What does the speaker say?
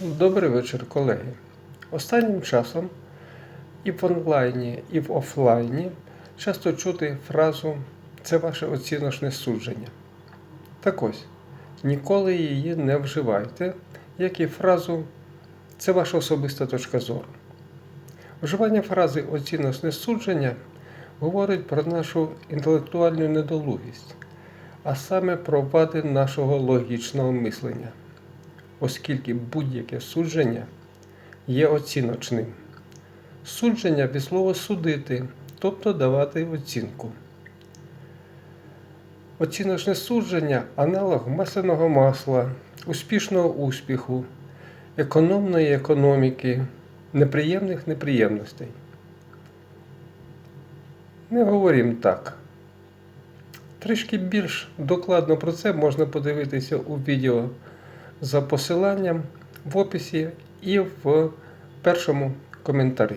Добрий вечір, колеги. Останнім часом і в онлайні, і в офлайні часто чути фразу це ваше оціночне судження. Так ось, ніколи її не вживайте, як і фразу це ваша особиста точка зору. Вживання фрази оціночне судження говорить про нашу інтелектуальну недолугість, а саме про вади нашого логічного мислення оскільки будь-яке судження є оціночним. Судження від слова судити, тобто давати оцінку. Оціночне судження аналог масляного масла, успішного успіху, економної економіки, неприємних неприємностей. Не говоримо так. Трішки більш докладно про це можна подивитися у відео за посиланням в описі і в першому коментарі.